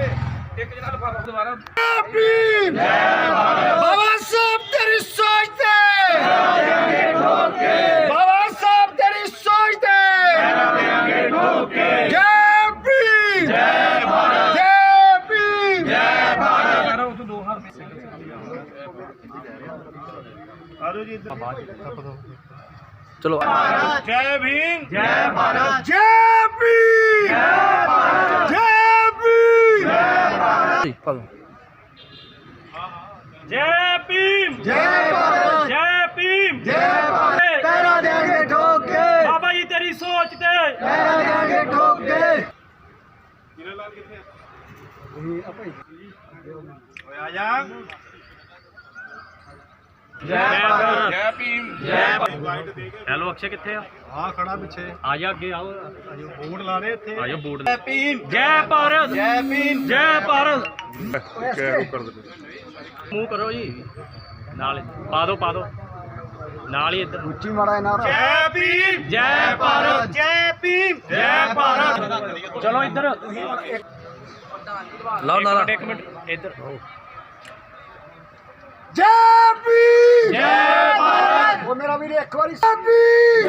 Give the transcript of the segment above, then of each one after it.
ਇੱਕ ਜਨਾਬ ਫਾਰਮ ਦੁਬਾਰਾ ਭੀਮ ਜੈ ਭਾਰਤ ਬਾਬਾ ਸਾਹਿਬ ਤੇਰੀ ਸੋਚ ਤੇ ਦੇਾਂਗੇ ਠੋਕ ਕੇ ਬਾਬਾ ਸਾਹਿਬ ਤੇਰੀ ਸੋਚ ਤੇ ਦੇਾਂਗੇ ਠੋਕ ਕੇ ਜੈ ਭੀਮ ਜੈ ਭਾਰਤ ਜੈ ਭੀਮ ਜੈ ਭਾਰਤ ਯਾਰ ਉਹ ਤੋਂ ਦੋ ਹਾਰ ਆਰੋ ਜੀ ਇੱਧਰ ਥੱਪ ਦੋ ਚਲੋ ਜੈ ਭੀਮ ਜੈ ਭਾਰਤ ਜੈ ਭੀਮ ਜੈ ਜੀ ਪਾ ਦਿਓ ਜੈ ਭੀਮ। ਜੈ ਭਾਰਤ। ਜੈ ਭੀਮ। ਜੈ ਭਾਰਤ। ਪੈਰਾ ਦੇਾਂਗੇ ਠੋਕ ਕੇ। ਬਾਬਾ ਜੀ ਤੇਰੀ ਸੋਚ ਤੇ। ਪੈਰਾ ਦੇਾਂਗੇ ਠੋਕ ਕੇ। ਓਏ ਆ ਜਾ। ਜੈ ਭਾਰਤ। ਜੈ ਭੀਮ। ਜੈ ਹੈਲੋ ਅਕਸ਼ੇ ਕਿੱਥੇ ਆ? ਹਾਂ ਖੜਾ ਪਿੱਛੇ। ਆ ਜਾ ਅੱਗੇ ਆਓ। ਬੋਰਡ ਲਾ ਰਹੇ ਇੱਥੇ। ਆਜੋ ਬੋਰਡ। ਜੈ ਭੀਮ। ਜੈ ਭਾਰਤ। ਜੈ ਭੀਮ। ਜੈ ਭਾਰਤ। ਮੂੰਹ ਕਰੋ ਜੀ। ਨਾਲ ਪਾ ਦੋ ਪਾ ਦੋ। ਨਾਲ ਹੀ ਇੱਧਰ। ਉੱਚੀ ਮਾੜਾ ਇਹਨਾਂ ਜੈ ਭੀਮ। ਜੈ ਭਾਰਤ। ਜੈ ਭੀਮ। ਜੈ ਭਾਰਤ। ਚਲੋ ਇੱਧਰ। ਲਾਓ ਨਾਲਾ। ਇੱਕ ਮਿੰਟ। ਇੱਧਰ। ਜੈ ਭੀਮ। ਜੈ ਭਾਰਤ। ਉਹ ਮੇਰਾ ਵੀਰ ਇੱਕ ਵਾਰੀ। ਜੈ ਭੀਮ।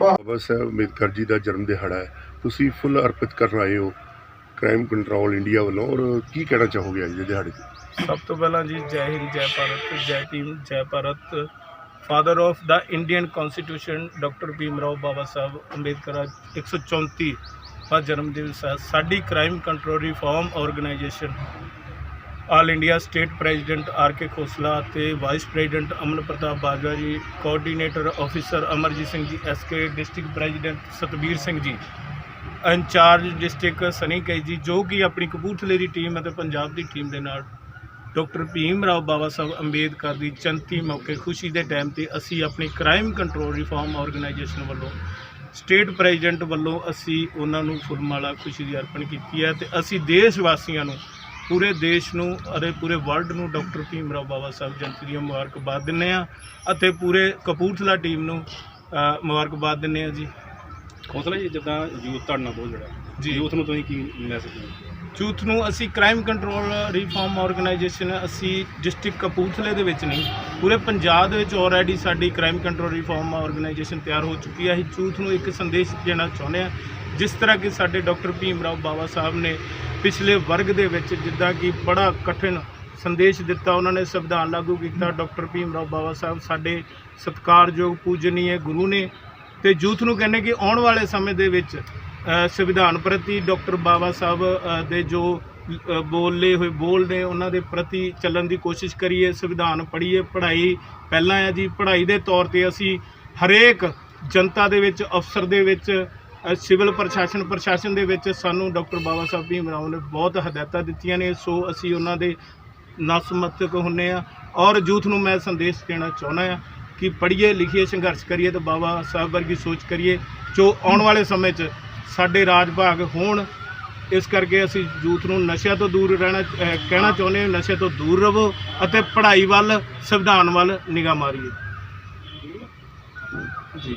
ਬਾਬਾ ਸਾਹਿਬ ਅੰਬੇਦਕਰ ਜੀ ਦਾ ਜਨਮ ਦਿਹਾੜਾ ਹੈ। ਤੁਸੀਂ ਫੁੱਲ ਅਰਪਿਤ ਕਰਨ ਆਏ ਹੋ ਕ੍ਰਾਈਮ ਕੰਟਰੋਲ ਇੰਡੀਆ ਵੱਲੋਂ ਔਰ ਕੀ ਕਹਿਣਾ ਚਾਹੋਗੇ ਅੱਜ ਦੇ ਦਿਹਾੜੇ ਤੇ? ਸਭ ਤੋਂ ਪਹਿਲਾਂ ਜੀ ਜੈ ਹਿੰਦ ਜੈ Bharat Jai Bhim Jai Bharat. Father of the Indian constitution doctor Bhim Rao Baba Saheb Ambedkar ਅੱਜ 134 ਦਾ ਜਨਮ ਦਿਵਸ ਹੈ। ਸਾਡੀ crime control reform organisation all India state president R K Khosla ਅਤੇ vice president Aman Pratap Bajwa ji, coordinator officer Amarjit Singh ji, SK district president Satbir Singh ji, in charge district Sunny ਕਈ ਜੀ, ਜੋ ਕਿ ਆਪਣੀ ਕਪੂਰਥਲੇ ਦੀ team ਅਤੇ ਪੰਜਾਬ ਦੀ team ਦੇ ਨਾਲ ਡਾਕਟਰ ਭੀਮ ਰਾਓ ਬਾਬਾ ਸਾਹਿਬ ਅੰਬੇਦਕਰ ਦੀ ਚੰਤੀ ਮੌਕੇ ਖੁਸ਼ੀ ਦੇ ਟਾਈਮ ਤੇ ਅਸੀਂ ਆਪਣੀ ਕ੍ਰਾਈਮ ਕੰਟਰੋਲ ਰਿਫਾਰਮ ਆਰਗੇਨਾਈਜੇਸ਼ਨ ਵੱਲੋਂ ਸਟੇਟ ਪ੍ਰੈਜ਼ੀਡੈਂਟ ਵੱਲੋਂ ਅਸੀਂ ਉਹਨਾਂ ਨੂੰ ਫੁੱਲਮਾਲਾ ਖੁਸ਼ੀ ਦੀ ਅਰਪਣ ਕੀਤੀ ਹੈ ਤੇ ਅਸੀਂ ਦੇਸ਼ ਵਾਸੀਆਂ ਨੂੰ ਪੂਰੇ ਦੇਸ਼ ਨੂੰ ਅਤੇ ਪੂਰੇ ਵਰਲਡ ਨੂੰ ਡਾਕਟਰ ਭੀਮ ਰਾਓ ਬਾਬਾ ਸਾਹਿਬ ਜਯੰਤੀ ਦੀਆਂ ਮੁਬਾਰਕਬਾਦ ਦਿੰਦੇ ਆ ਅਤੇ ਪੂਰੇ ਕਪੂਰਥਲਾ ਟੀਮ ਨੂੰ ਅ, ਮੁਬਾਰਕਬਾਦ ਦਿੰਦੇ ਆ ਜੀ। ਹੌਸਲਾ ਜੀ ਜਿੱਦਾਂ ਯੂਥ ਤੁਹਾਡੇ ਨਾਲ ਬਹੁਤ ਜੁੜਿਆ। ਜੀ। ਯੂਥ ਨੂੰ ਤੁਸੀਂ ਕੀ ਮੈਸੇਜ ਦਿੰਦੇ ਯੂਥ ਨੂੰ ਅਸੀਂ ਕ੍ਰਾਈਮ ਕੰਟਰੋਲ ਰਿਫਾਰਮ ਆਰਗੇਨਾਈਜੇਸ਼ਨ ਅਸੀਂ ਡਿਸਟ੍ਰਿਕਟ ਕਪੂਰਥਲੇ ਦੇ ਵਿੱਚ ਨਹੀਂ ਪੂਰੇ ਪੰਜਾਬ ਦੇ ਵਿੱਚ ਆਲਰੇਡੀ ਸਾਡੀ ਕ੍ਰਾਈਮ ਕੰਟਰੋਲ ਰਿਫਾਰਮ ਆਰਗੇਨਾਈਜੇਸ਼ਨ ਤਿਆਰ ਹੋ ਚੁੱਕੀ ਹੈ। ਅਸੀਂ ਯੂਥ ਨੂੰ ਇੱਕ ਸੰਦੇਸ਼ ਦੇਣਾ ਚਾਹੁੰਦੇ ਹਾਂ ਜਿਸ ਤਰ੍ਹਾਂ ਕਿ ਸਾਡੇ ਡਾਕਟਰ ਭੀਮ ਰਾਓ ਬਾਬਾ ਸਾਹਿਬ ਨੇ ਪਿਛਲੇ ਵਰਗ ਦੇ ਵਿੱਚ ਜਿੱਦਾਂ ਕਿ ਬੜਾ ਕਠਿਨ ਸੰਦੇਸ਼ ਦਿੱਤਾ ਉਹਨਾਂ ਨੇ, ਸੰਵਿਧਾਨ ਲਾਗੂ ਕੀਤਾ। ਡਾਕਟਰ ਭੀਮ ਰਾਓ ਬਾਬਾ ਸਾਹਿਬ ਸਾਡੇ ਸਤਿਕਾਰਯੋਗ ਪੂਜਨੀਏ ਗੁਰੂ ਨੇ ਤੇ ਯੂਥ ਨੂੰ ਕਹਿੰਦੇ ਕਿ ਆਉਣ ਵਾਲੇ ਸਮੇਂ ਦੇ ਵਿੱਚ ਸੰਵਿਧਾਨ ਪ੍ਰਤੀ ਡਾਕਟਰ ਬਾਬਾ ਸਾਹਿਬ ਦੇ ਜੋ ਬੋਲੇ ਹੋਏ, ਬੋਲ ਨੇ ਉਹਨਾਂ ਦੇ ਪ੍ਰਤੀ ਚੱਲਣ ਦੀ ਕੋਸ਼ਿਸ਼ ਕਰੀਏ, ਸੰਵਿਧਾਨ ਪੜ੍ਹੀਏ, ਪੜ੍ਹਾਈ ਪਹਿਲਾਂ ਆ ਜੀ। ਪੜ੍ਹਾਈ ਦੇ ਤੌਰ ਤੇ ਅਸੀਂ ਹਰੇਕ ਜਨਤਾ ਦੇ ਵਿੱਚ, ਅਫਸਰ ਦੇ ਵਿੱਚ ਸਿਵਲ ਪ੍ਰਸ਼ਾਸਨ ਪ੍ਰਸ਼ਾਸਨ ਦੇ ਵਿੱਚ ਸਾਨੂੰ ਡਾਕਟਰ ਬਾਬਾ ਸਾਹਿਬ ਭੀਮ ਰਾਓ ਨੇ ਬਹੁਤ ਹਦਾਇਤਾਂ ਦਿੱਤੀਆਂ ਨੇ, ਸੋ ਅਸੀਂ ਉਹਨਾਂ ਦੇ ਨਸਮਤਕ ਹੁੰਨੇ ਆ। ਔਰ ਯੂਥ ਨੂੰ ਮੈਂ ਸੰਦੇਸ਼ ਦੇਣਾ ਚਾਹੁੰਦਾ ਆ ਕਿ ਪੜ੍ਹੀਏ ਲਿਖੀਏ, ਸੰਘਰਸ਼ ਕਰੀਏ ਤੇ ਬਾਬਾ ਸਾਹਿਬ ਵਰਗੀ ਸੋਚ ਕਰੀਏ, ਜੋ ਆਉਣ ਵਾਲੇ ਸਮੇਂ 'ਚ ਸਾਡੇ ਰਾਜ ਭਾਗ ਹੋਣ। ਇਸ ਕਰਕੇ ਅਸੀਂ ਯੂਥ ਨੂੰ ਨਸ਼ਿਆਂ ਤੋਂ ਦੂਰ ਰਹਿਣਾ ਕਹਿਣਾ ਚਾਹੁੰਦੇ ਹਾਂ ਨਸ਼ੇ ਤੋਂ ਦੂਰ ਰਹੋ ਅਤੇ ਪੜ੍ਹਾਈ ਵੱਲ, ਸੰਵਿਧਾਨ ਵੱਲ ਨਿਗਾਹ ਮਾਰੀਏ। ਜੀ।